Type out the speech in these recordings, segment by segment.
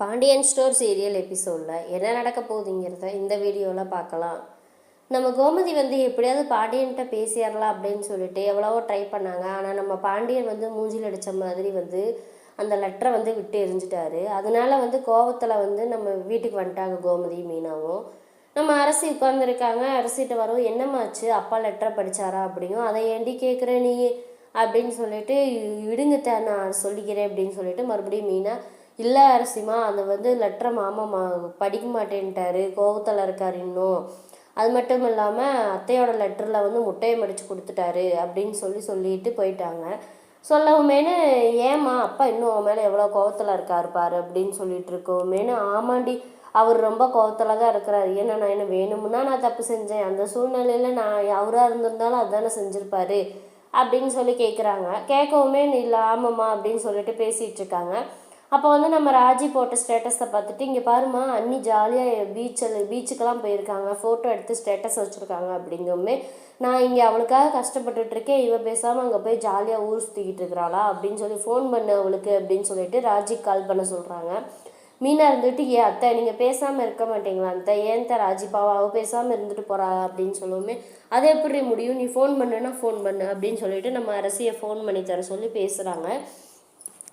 Pandian store serial எபிசோடில் என்ன நடக்க போகுதுங்கிறத இந்த வீடியோவில் பார்க்கலாம். நம்ம கோமதி வந்து எப்படியாவது பாண்டியன்கிட்ட பேசிடலாம் அப்படின்னு சொல்லிட்டு எவ்வளவோ ட்ரை பண்ணாங்க. ஆனால் நம்ம பாண்டியன் வந்து மூஞ்சில் அடித்த மாதிரி வந்து அந்த லெட்டரை வந்து விட்டு எரிஞ்சிட்டாரு. அதனால வந்து கோவத்தில் வந்து நம்ம வீட்டுக்கு வந்துட்டாங்க கோமதி மீனாவும். நம்ம அரசி உட்காந்துருக்காங்க அரசிட்ட வரும் என்னம்மாச்சு? அப்பா லெட்டரை படித்தாரா அப்படியும் அதை ஏண்டி கேட்குற நீ? அப்படின்னு சொல்லிட்டு விடுங்கத்த நான் சொல்லிக்கிறேன் அப்படின்னு சொல்லிட்டு மறுபடியும் மீனா இல்லை அரசிமா அந்த வந்து லெட்டரை மாமா படிக்க மாட்டேன்ட்டாரு கோவத்தில் இருக்கார் இன்னும். அது மட்டும் இல்லாமல் அத்தையோட லெட்டரில் வந்து முட்டையை மடித்து கொடுத்துட்டாரு அப்படின்னு சொல்லி சொல்லிட்டு போயிட்டாங்க. சொல்லவுமேனு ஏம்மா அப்பா இன்னும் அவன் மேலே எவ்வளோ கோவத்தில் இருக்காரு பாரு அப்படின்னு சொல்லிட்டு இருக்கோமேனு ஆமாண்டி அவர் ரொம்ப கோவத்தில் தான் இருக்கிறாரு. ஏன்னா நான் என்ன வேணும்னா நான் தப்பு செஞ்சேன். அந்த சூழ்நிலையில் நான் அவராக இருந்திருந்தாலும் அதுதானே செஞ்சுருப்பாரு அப்படின்னு சொல்லி கேட்குறாங்க கேட்கவுமே இல்லை ஆமாம்மா அப்படின்னு சொல்லிட்டு பேசிகிட்டு இருக்காங்க. அப்போ வந்து நம்ம ராஜி போட்ட ஸ்டேட்டஸை பார்த்துட்டு இங்கே பாருமா அண்ணி ஜாலியாக பீச்சில் பீச்சுக்கெல்லாம் போயிருக்காங்க. ஃபோட்டோ எடுத்து ஸ்டேட்டஸ் வச்சுருக்காங்க அப்படிங்குமே நான் இங்கே அவளுக்காக கஷ்டப்பட்டுட்ருக்கேன் இவள் பேசாமல் அங்கே போய் ஜாலியாக ஊர் சுற்றிக்கிட்டு இருக்கிறாளா அப்படின்னு சொல்லி ஃபோன் பண்ணு அவளுக்கு அப்படின்னு சொல்லிட்டு ராஜிக்கு கால் பண்ண சொல்கிறாங்க மீனா இருந்துட்டு ஏன் அத்தை நீங்கள் பேசாமல் இருக்க மாட்டீங்களா அத்தை? ஏன் ராஜி ராஜிப்பாவா அவள் பேசாமல் இருந்துட்டு போகிறா அப்படின்னு சொல்லுவோமே. அது எப்படி முடியும்? நீ ஃபோன் பண்ணுன்னா ஃபோன் பண்ணு அப்படின்னு சொல்லிட்டு நம்ம அரசியை ஃபோன் பண்ணி தர சொல்லி பேசுகிறாங்க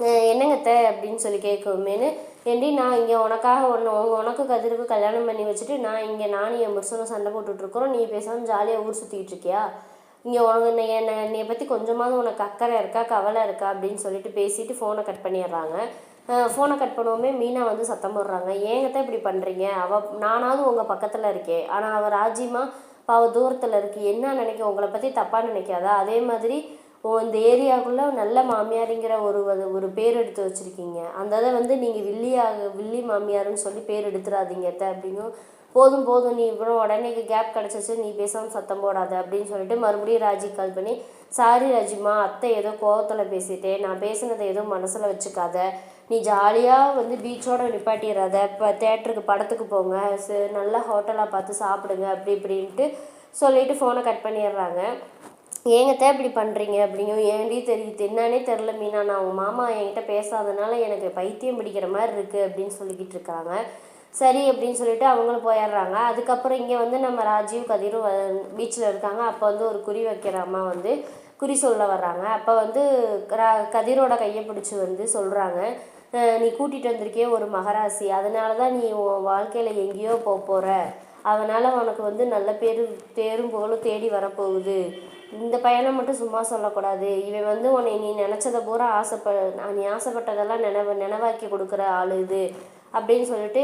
என்னங்கத்த அப்படின்னு சொல்லி கேட்குமேனு ஏண்டி நான் இங்கே உனக்காக ஒன்று உங்கள் உனக்கு கதிருக்கு கல்யாணம் பண்ணி வச்சுட்டு நான் இங்கே நானும் என் புருஷனும் சண்டை போட்டுட்ருக்குறோம் நீ பேசாமல் ஜாலியாக ஊர் சுற்றிக்கிட்டு இருக்கியா? இங்கே உனக்கு என்னை என்னை பற்றி கொஞ்சமாவது உனக்கு அக்கறை இருக்கா கவலை இருக்கா அப்படின்னு சொல்லிட்டு பேசிட்டு ஃபோனை கட் பண்ணிடுறாங்க. ஃபோனை கட் பண்ணுவோமே மீனா வந்து சத்தம் போடுறாங்க. ஏங்கத்தான் இப்படி பண்ணுறீங்க அவள் நானாவது உங்கள் பக்கத்தில் இருக்கேன் ஆனால் அவள் ராஜ்யமாக பாவ தூரத்தில் இருக்கு. என்ன நினைக்க உங்களை பற்றி தப்பாக நினைக்காதா? அதே மாதிரி இந்த ஏரியாவுக்குள்ளே நல்ல மாமியாருங்கிற ஒரு ஒரு பேர் எடுத்து வச்சுருக்கீங்க. அந்த இதை வந்து நீங்கள் வில்லியாக வில்லி மாமியாருன்னு சொல்லி பேர் எடுத்துடாதீங்க அத்தை அப்படிங்கும். போதும் போதும் நீ இவ்வளோ உடனே கேப் கிடச்சிச்சு நீ பேசாமல் சத்தம் போடாத அப்படின்னு சொல்லிட்டு மறுபடியும் ராஜி கால் பண்ணி சாரி ராஜிமா அத்தை ஏதோ கோவத்தில் பேசிட்டேன். நான் பேசினதை எதுவும் மனசில் வச்சுக்காத. நீ ஜாலியாக வந்து பீச்சோட நிப்பாட்டிடாத இப்போ தேட்டருக்கு படத்துக்கு போங்க. நல்ல ஹோட்டலாக பார்த்து சாப்பிடுங்க. அப்படி இப்படின்ட்டு சொல்லிவிட்டு ஃபோனை கட் பண்ணிடுறாங்க. ஏங்கத்தான் இப்படி பண்ணுறீங்க அப்படிங்கும் ஏன்டி தெரியுது? என்னன்னே தெரில மீனா. நான் உங்கள் மாமா என்கிட்ட பேசாதனால எனக்கு பைத்தியம் பிடிக்கிற மாதிரி இருக்குது அப்படின்னு சொல்லிக்கிட்டு இருக்காங்க. சரி அப்படின்னு சொல்லிட்டு அவங்களும் போயிடுறாங்க. அதுக்கப்புறம் இங்கே வந்து நம்ம ராஜீவ் கதிரும் பீச்சில் இருக்காங்க. அப்போ வந்து ஒரு குறி வைக்கிற அம்மா வந்து குறி சொல்ல வர்றாங்க. அப்போ வந்து கதிரோட கையை பிடிச்சி வந்து சொல்கிறாங்க நீ கூட்டிகிட்டு வந்திருக்கே ஒரு மகராசி. அதனால தான் நீ உன் வாழ்க்கையில் எங்கேயோ போக போகிற அதனால் உனக்கு வந்து நல்ல பேர் பேரும் புகழும் தேடி வரப்போகுது. இந்த பையனை மட்டும் சும்மா சொல்லக்கூடாது. இவன் வந்து உன்னை நீ நினச்சதை பூரா ஆசைப்ப நீ ஆசைப்பட்டதெல்லாம் நினைவு நினைவாக்கி கொடுக்குற ஆள் இது அப்படின்னு சொல்லிட்டு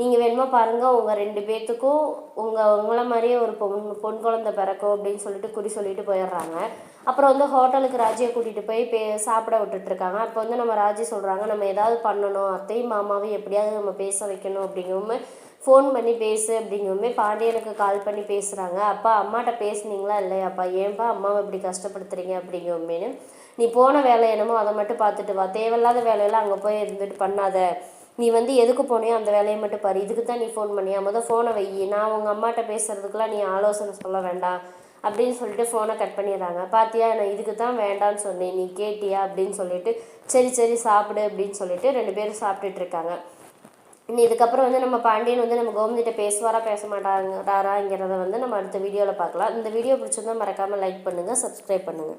நீங்கள் வேணுமா பாருங்கள் உங்கள் ரெண்டு பேர்த்துக்கும் உங்கள் உங்களை மாதிரியே ஒரு பொன் பொன் குழந்தை பிறக்கும் அப்படின்னு சொல்லிட்டு குறி சொல்லிட்டு போயிடுறாங்க. அப்புறம் வந்து ஹோட்டலுக்கு ராஜியை கூட்டிகிட்டு போய் பே சாப்பிட விட்டுட்ருக்காங்க அப்போ வந்து நம்ம ராஜி சொல்கிறாங்க நம்ம ஏதாவது பண்ணணும். அத்தையும் மாமாவையும் எப்படியாவது நம்ம பேச வைக்கணும் அப்படிங்கவும் ஃபோன் பண்ணி பேசு அப்படிங்குமே பாண்டியனுக்கு கால் பண்ணி பேசுகிறாங்க அப்பா அம்மாட்ட பேசுனீங்களா இல்லையாப்பா? ஏன்பா அம்மாவை இப்படி கஷ்டப்படுத்துறீங்க அப்படிங்குமேனு நீ போன வேலை என்னமோ அதை மட்டும் பார்த்துட்டு வா. தேவையில்லாத வேலையெல்லாம் அங்கே போய் இருந்துட்டு பண்ணாத. நீ வந்து எதுக்கு போனியோ அந்த வேலையை மட்டும் பாரு. இதுக்கு தான் நீ ஃபோன் பண்ணியா? முதல் ஃபோனை வை. நான் உங்கள் அம்மாட்ட பேசுகிறதுக்குலாம் நீ ஆலோசனை சொல்ல வேண்டாம். அப்படின்னு சொல்லிட்டு ஃபோனை கட் பண்ணிடுறாங்க. பார்த்தியா நான் இதுக்கு தான் வேண்டான்னு சொன்னேன். நீ கேட்டியா? அப்படின்னு சொல்லிட்டு சரி சரி சாப்பிடு அப்படின்னு சொல்லிட்டு ரெண்டு பேரும் சாப்பிட்டுட்டு இருக்காங்க. இதுக்கப்புறம் வந்து நம்ம பாண்டியன் வந்து நம்ம கோமதிட்ட பேசுவாரா பேச மாட்டாங்கிறாராங்கிறத வந்து நம்ம அடுத்த வீடியோவில் பார்க்கலாம். இந்த வீடியோ பிடிச்சிருந்தா மறக்காமல் லைக் பண்ணுங்கள் சப்ஸ்கிரைப் பண்ணுங்கள்